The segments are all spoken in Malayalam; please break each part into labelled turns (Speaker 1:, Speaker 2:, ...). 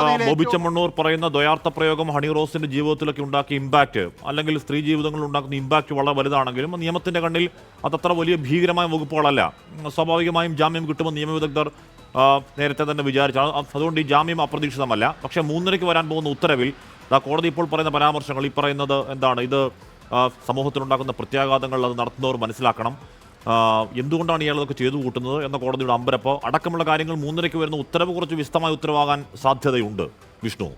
Speaker 1: ബോബി മണ്ണൂർ പറയുന്ന ദ്വയാർത്ഥ പ്രയോഗം ഹണി റോസിന്റെ ജീവിതത്തിലൊക്കെ ഉണ്ടാക്കിയ ഇമ്പാക്ട് അല്ലെങ്കിൽ സ്ത്രീ ജീവിതങ്ങളിൽ ഉണ്ടാക്കുന്ന ഇമ്പാക്ട് വളരെ വലുതാണെങ്കിലും നിയമത്തിന്റെ കണ്ണിൽ അതത്ര വലിയ ഭീകരമായ വകുപ്പുകളല്ല. സ്വാഭാവികമായും ജാമ്യം കിട്ടുമെന്ന് നിയമവിദഗ്ധർ നേരത്തെ തന്നെ വിചാരിച്ചാണ് അതുകൊണ്ട് ഈ ജാമ്യം അപ്രതീക്ഷിതമല്ല. പക്ഷേ മൂന്നരയ്ക്ക് വരാൻ പോകുന്ന ഉത്തരവിൽ കോടതി ഇപ്പോൾ പറയുന്ന പരാമർശങ്ങൾ ഈ പറയുന്നത് എന്താണ്? ഇത് സമൂഹത്തിനുണ്ടാക്കുന്ന പ്രത്യാഘാതങ്ങൾ അത് നടത്തുന്നവർ മനസ്സിലാക്കണം. എന്തുകൊണ്ടാണ് ഇയാൾ ഇതൊക്കെ ചെയ്തു കൂട്ടുന്നത് എന്ന കോടതിയുടെ അമ്പരപ്പ്? അടക്കമുള്ള കാര്യങ്ങൾ മൂന്നരയ്ക്ക് വരുന്ന ഉത്തരവ് കുറച്ച് വിശദമായ ഉത്തരവാകാൻ സാധ്യതയുണ്ട്. വിഷ്ണു.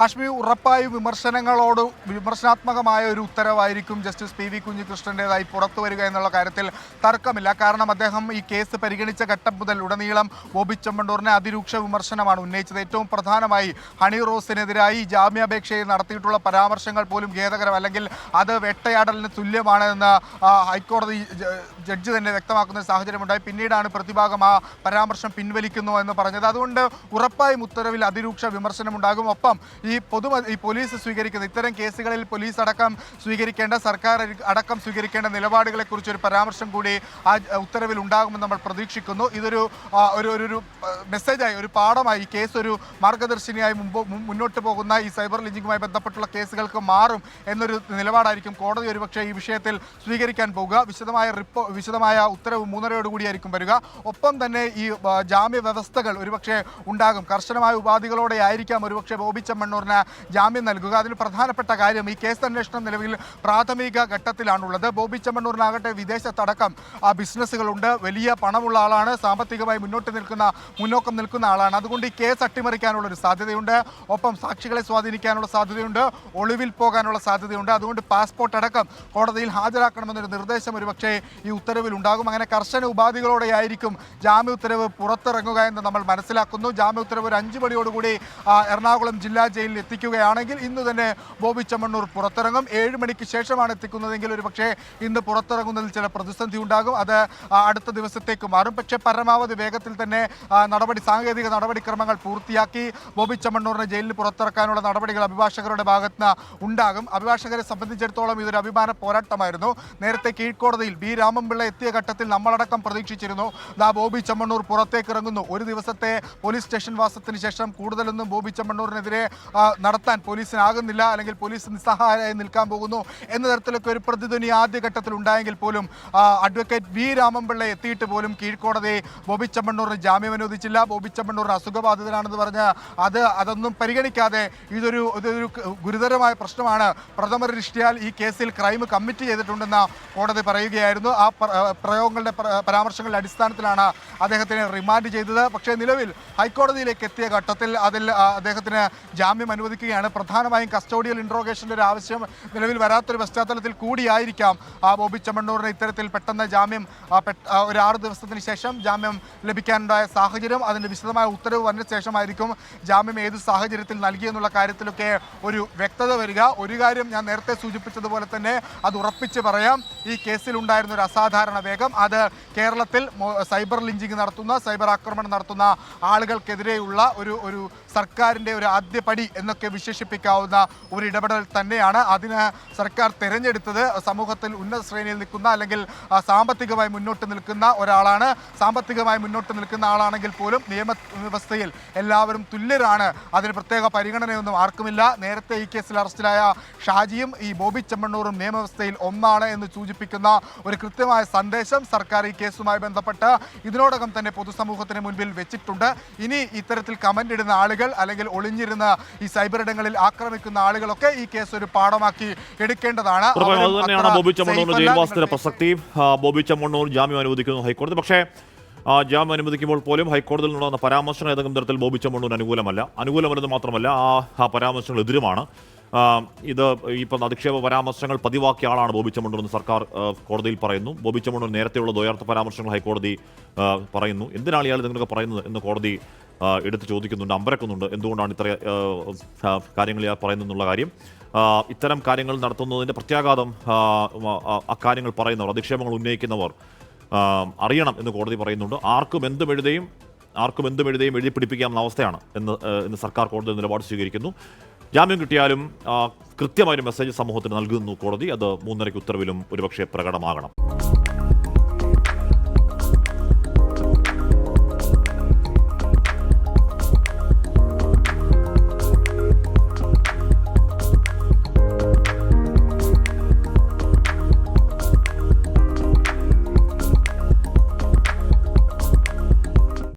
Speaker 2: ഹാഷ്മി ഉറപ്പായും വിമർശനങ്ങളോട് വിമർശനാത്മകമായ ഒരു ഉത്തരവായിരിക്കും ജസ്റ്റിസ് പി വി കുഞ്ഞികൃഷ്ണന്റെതായി പുറത്തു വരിക എന്നുള്ള കാര്യത്തിൽ തർക്കമില്ല. കാരണം അദ്ദേഹം ഈ കേസ് പരിഗണിച്ച ഘട്ടം മുതൽ ഉടനീളം ബോബി ചെമ്മണ്ടൂറിനെ അതിരൂക്ഷ വിമർശനമാണ് ഉന്നയിച്ചത്. ഏറ്റവും പ്രധാനമായി ഹണി റോസിനെതിരായി ജാമ്യാപേക്ഷയിൽ നടത്തിയിട്ടുള്ള പരാമർശങ്ങൾ പോലും ഖേദകരം അല്ലെങ്കിൽ അത് വെട്ടയാടലിന് തുല്യമാണ് എന്ന് ഹൈക്കോടതി ജഡ്ജ് തന്നെ വ്യക്തമാക്കുന്ന സാഹചര്യമുണ്ടായി. പിന്നീടാണ് പ്രതിഭാഗം ആ പരാമർശം പിൻവലിക്കുന്നു എന്ന് പറഞ്ഞത്. അതുകൊണ്ട് ഉറപ്പായും ഉത്തരവിൽ അതിരൂക്ഷ വിമർശനമുണ്ടാകും. ഒപ്പം ഈ പൊതു ഈ പോലീസ് സ്വീകരിക്കുന്ന ഇത്തരം കേസുകളിൽ പോലീസ് അടക്കം സ്വീകരിക്കേണ്ട സർക്കാർ അടക്കം സ്വീകരിക്കേണ്ട നിലപാടുകളെക്കുറിച്ച് ഒരു പരാമർശം കൂടി ആ ഉത്തരവിൽ ഉണ്ടാകുമെന്ന് നമ്മൾ പ്രതീക്ഷിക്കുന്നു. ഇതൊരു ഒരു ഒരു മെസ്സേജായി ഒരു പാഠമായി കേസ് ഒരു മാർഗദർശിനിയായി മുമ്പ് മുന്നോട്ട് പോകുന്ന ഈ സൈബർ ലിഞ്ചിങ്ങുമായി ബന്ധപ്പെട്ടുള്ള കേസുകൾക്ക് മാറും എന്നൊരു നിലപാടായിരിക്കും കോടതി ഒരുപക്ഷെ ഈ വിഷയത്തിൽ സ്വീകരിക്കാൻ പോകുക. വിശദമായ റിപ്പോ വിശദമായ ഉത്തരവ് മൂന്നരയോടുകൂടിയായിരിക്കും വരിക. ഒപ്പം തന്നെ ഈ ജാമ്യ വ്യവസ്ഥകൾ ഒരുപക്ഷെ ഉണ്ടാകും. കർശനമായ ഉപാധികളോടെ ആയിരിക്കാം ഒരുപക്ഷെ ബോബി ചെമ്മണ്ണൂരിന് ജാമ്യം നൽകുക. അതിൽ പ്രധാനപ്പെട്ട കാര്യം ഈ കേസ് അന്വേഷണം നിലവിൽ പ്രാഥമിക ഘട്ടത്തിലാണുള്ളത്. ബോബി ചെമ്മണ്ണൂരിനാകട്ടെ വിദേശത്തടക്കം ആ ബിസിനസ്സുകളുണ്ട്. വലിയ പണമുള്ള ആളാണ്. സാമ്പത്തികമായി മുന്നോട്ട് നിൽക്കുന്ന മുന്നോക്കം നിൽക്കുന്ന ആളാണ്. അതുകൊണ്ട് ഈ കേസ് അട്ടിമറിക്കാനുള്ള ഒരു സാധ്യതയുണ്ട്. ഒപ്പം സാക്ഷികളെ സ്വാധീനിക്കാനുള്ള സാധ്യതയുണ്ട്. ഒളിവിൽ പോകാനുള്ള സാധ്യതയുണ്ട്. അതുകൊണ്ട് പാസ്പോർട്ട് അടക്കം കോടതിയിൽ ഹാജരാക്കണമെന്നൊരു നിർദ്ദേശം ഒരുപക്ഷെ ഈ ഉത്തരവിൽ ഉണ്ടാകും അങ്ങനെ കർശന ഉപാധികളോടെയായിരിക്കും ജാമ്യ ഉത്തരവ് പുറത്തിറങ്ങുക എന്ന് നമ്മൾ മനസ്സിലാക്കുന്നു. ജാമ്യ ഉത്തരവ് ഒരു അഞ്ച് മണിയോടുകൂടി എറണാകുളം ജില്ലാ ജയിലിൽ എത്തിക്കുകയാണെങ്കിൽ ഇന്ന് തന്നെ ബോബി ചമ്മണ്ണൂർ പുറത്തിറങ്ങും. ഏഴ് മണിക്ക് ശേഷമാണ് എത്തിക്കുന്നതെങ്കിൽ ഒരു പക്ഷേ ഇന്ന് പുറത്തിറങ്ങുന്നതിൽ ചില പ്രതിസന്ധി ഉണ്ടാകും. അത് അടുത്ത ദിവസത്തേക്ക് മാറും. പക്ഷേ പരമാവധി വേഗത്തിൽ തന്നെ നടപടി സാങ്കേതിക നടപടിക്രമങ്ങൾ പൂർത്തിയാക്കി ബോബി ചമ്മണ്ണൂറിനെ ജയിലിൽ പുറത്തിറക്കാനുള്ള നടപടികൾ അഭിഭാഷകരുടെ ഭാഗത്ത് ഉണ്ടാകും. അഭിഭാഷകരെ സംബന്ധിച്ചിടത്തോളം ഇതൊരു അഭിമാന പോരാട്ടമായിരുന്നു. നേരത്തെ കീഴ്ക്കോടതിയിൽ ബി രാമൻപിള്ള എത്തിയ ഘട്ടത്തിൽ നമ്മളടക്കം പ്രതീക്ഷിച്ചിരുന്നു. ദാ ബോബി ചമ്മണ്ണൂർ പുറത്തേക്ക് ഇറങ്ങുന്നു. ഒരു ദിവസത്തെ പോലീസ് സ്റ്റേഷൻ വാസത്തിന് ശേഷം കൂടുതലൊന്നും ബോബി ചെമ്മണ്ണൂരിനെതിരെ ആ, നടത്താൻ പോലീസിനാകുന്നില്ല അല്ലെങ്കിൽ പോലീസ് നിസ്സഹായരായി നിൽക്കാൻ പോകുന്നു എന്ന തരത്തിലൊക്കെ ഒരു പ്രതിധ്വനി ആദ്യഘട്ടത്തിൽ ഉണ്ടായെങ്കിൽ പോലും അഡ്വക്കേറ്റ് വി രാമൻപിള്ള എത്തിയിട്ട് പോലും കീഴ്ക്കോടതി ബോബി ചെമ്മണ്ണൂറിന് ജാമ്യം അനുവദിച്ചില്ല. ബോബി ചെമ്മണ്ണൂർ അസുഖബാധിതനാണെന്ന് പറഞ്ഞ് അത് അതൊന്നും പരിഗണിക്കാതെ ഇതൊരു ഇതൊരു ഗുരുതരമായ പ്രശ്നമാണ്. പ്രഥമ ദൃഷ്ടിയാൽ ഈ കേസിൽ ക്രൈം കമ്മിറ്റ് ചെയ്തിട്ടുണ്ടെന്ന് കോടതി പറയുകയായിരുന്നു. ആ പ്രയോഗങ്ങളുടെ പരാമർശങ്ങളുടെ അടിസ്ഥാനത്തിലാണ് അദ്ദേഹത്തിനെ റിമാൻഡ് ചെയ്തത്. പക്ഷേ നിലവിൽ ഹൈക്കോടതിയിലേക്ക് എത്തിയ ഘട്ടത്തിൽ അതിൽ അദ്ദേഹത്തിന് ജാമ്യം അനുവദിക്കുകയാണ്. പ്രധാനമായും കസ്റ്റോഡിയൽ ഇൻട്രോഗേഷന്റെ ഒരു ആവശ്യം നിലവിൽ വരാത്തൊരു പശ്ചാത്തലത്തിൽ കൂടിയായിരിക്കാം. ആ ബോബി ചെമ്മണ്ണൂറിന് ഇത്തരത്തിൽ പെട്ടെന്ന് ജാമ്യം ഒരു ആറ് ദിവസത്തിന് ശേഷം ജാമ്യം ലഭിക്കാനുണ്ടായ സാഹചര്യം അതിന്റെ വിശദമായ ഉത്തരവ് വന്ന ശേഷമായിരിക്കും ജാമ്യം ഏത് സാഹചര്യത്തിൽ നൽകിയെന്നുള്ള കാര്യത്തിലൊക്കെ ഒരു വ്യക്തത വരിക. ഒരു കാര്യം ഞാൻ നേരത്തെ സൂചിപ്പിച്ചതുപോലെ തന്നെ അത് ഉറപ്പിച്ച് പറയാം. ഈ കേസിൽ ഉണ്ടായിരുന്ന ഒരു അസാധാരണ വേഗം. അത് കേരളത്തിൽ സൈബർ ലിഞ്ചിങ് നടത്തുന്ന സൈബർ ആക്രമണം നടത്തുന്ന ആളുകൾക്കെതിരെയുള്ള ഒരു ഒരു സർക്കാരിന്റെ ഒരു ആദ്യപടി എന്നൊക്കെ വിശേഷിപ്പിക്കാവുന്ന ഒരു ഇടപെടൽ തന്നെയാണ് അതിന് സർക്കാർ തിരഞ്ഞെടുത്തത്. സമൂഹത്തിൽ ഉന്നത ശ്രേണിയിൽ നിൽക്കുന്ന അല്ലെങ്കിൽ സാമ്പത്തികമായി മുന്നോട്ട് നിൽക്കുന്ന ഒരാളാണ്. സാമ്പത്തികമായി മുന്നോട്ട് നിൽക്കുന്ന ആളാണെങ്കിൽ പോലും നിയമ വ്യവസ്ഥയിൽ എല്ലാവരും തുല്യരാണ്. അതിന് പ്രത്യേക പരിഗണനയൊന്നും ആർക്കുമില്ല. നേരത്തെ ഈ കേസിൽ അറസ്റ്റിലായ ഷാജിയും ഈ ബോബി ചെമ്മണ്ണൂറും നിയമവ്യവസ്ഥയിൽ ഒന്നാണ് എന്ന് സൂചിപ്പിക്കുന്ന ഒരു കൃത്യമായ സന്ദേശം സർക്കാർ ഈ കേസുമായി ബന്ധപ്പെട്ട് ഇതിനോടകം തന്നെ പൊതുസമൂഹത്തിന് മുൻപിൽ വെച്ചിട്ടുണ്ട്. ഇനി ഇത്തരത്തിൽ കമന്റ് ഇടുന്ന ആളുകൾ അല്ലെങ്കിൽ ഒളിഞ്ഞിരുന്ന് ഈ സൈബർ ഇടങ്ങളിൽ ആക്രമിക്കുന്ന ആളുകളൊക്കെ ഈ കേസ് ഒരു പാഠമാക്കി എടുക്കേണ്ടതാണ്.
Speaker 1: ഉറപ്പായും
Speaker 2: അവരും
Speaker 1: അത് തന്നെയാണ്
Speaker 2: അത്ര
Speaker 1: ബോബി
Speaker 2: ചമ്മണ്ണൂർ
Speaker 1: ജയിൽവാസത്തിന്റെ പ്രസക്തി. ബോബി ചമ്മണ്ണൂർ ജാമ്യം അനുവദിക്കുന്നു ഹൈക്കോടതി. പക്ഷേ ആ, ജാമ്യം അനുവദിക്കുമ്പോൾ പോലും ഹൈക്കോടതിയിൽ നിന്നുള്ള പരാമർശങ്ങൾ ഏതെങ്കിലും തരത്തിൽ ബോബി ചമ്മണ്ണൂർ അനുകൂലമല്ല. അനുകൂലമല്ലെന്ന് മാത്രമല്ല ആ പരാമർശങ്ങൾ എതിരുമാണ്. ഇത് ഇപ്പം അധിക്ഷേപ പരാമർശങ്ങൾ പതിവാക്കിയ ആളാണ് ബോബി സർക്കാർ കോടതിയിൽ പറയുന്നു. ബോബി ചെമ്മണ്ണൂർ നേരത്തെയുള്ള ദ്വയാർത്ഥ പരാമർശങ്ങൾ ഹൈക്കോടതി പറയുന്നു. എന്തിനാണ് ഇയാൾ ഇതിനൊക്കെ പറയുന്നത് എന്ന് കോടതി എടുത്ത് ചോദിക്കുന്നുണ്ട് അമ്പരക്കുന്നുണ്ട്. എന്തുകൊണ്ടാണ് ഇത്ര കാര്യങ്ങൾ ഇയാൾ പറയുന്നതെന്നുള്ള കാര്യം. ഇത്തരം കാര്യങ്ങൾ നടത്തുന്നതിന്റെ പ്രത്യാഘാതം ആ, ആ, ആ കാര്യങ്ങൾ പറയുന്നവർ അധിക്ഷേപങ്ങൾ ഉന്നയിക്കുന്നവർ അറിയണം എന്ന് കോടതി പറയുന്നുണ്ട്. ആർക്കും എന്തും എഴുതുകയും ആർക്കും എന്തും എഴുതുകയും എഴുതി അവസ്ഥയാണ് എന്ന് ഇന്ന് സർക്കാർ കോടതി നിലപാട് സ്വീകരിക്കുന്നു. ജാമ്യം കിട്ടിയാലും കൃത്യമായൊരു മെസ്സേജ് സമൂഹത്തിന് നൽകുന്നു കോടതി. അത് മൂന്നരയ്ക്ക് ഉത്തരവിലും ഒരുപക്ഷെ പ്രകടമാകണം.